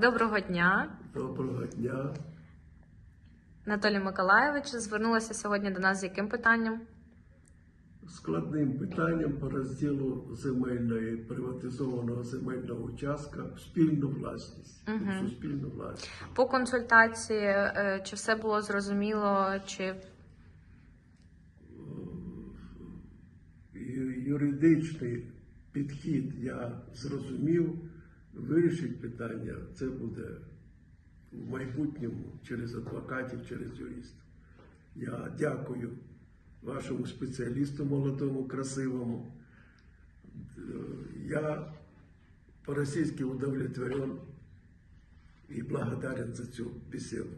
Доброго дня. Доброго дня. Анатолій Миколаєвич звернулася сьогодні до нас з яким питанням? Складним питанням по розділу земельної приватизованого земельного участка в спільну власність. В суспільну власність. По консультації, е, чи все було зрозуміло, чи Юридичний підхід я зрозумів. Вирішить питання це буде в майбутньому через адвокатів, через юристів. Я дякую вашому спеціалісту молодому, красивому. Е, Я по-російски удовлетворен і благодарен за цю беседу.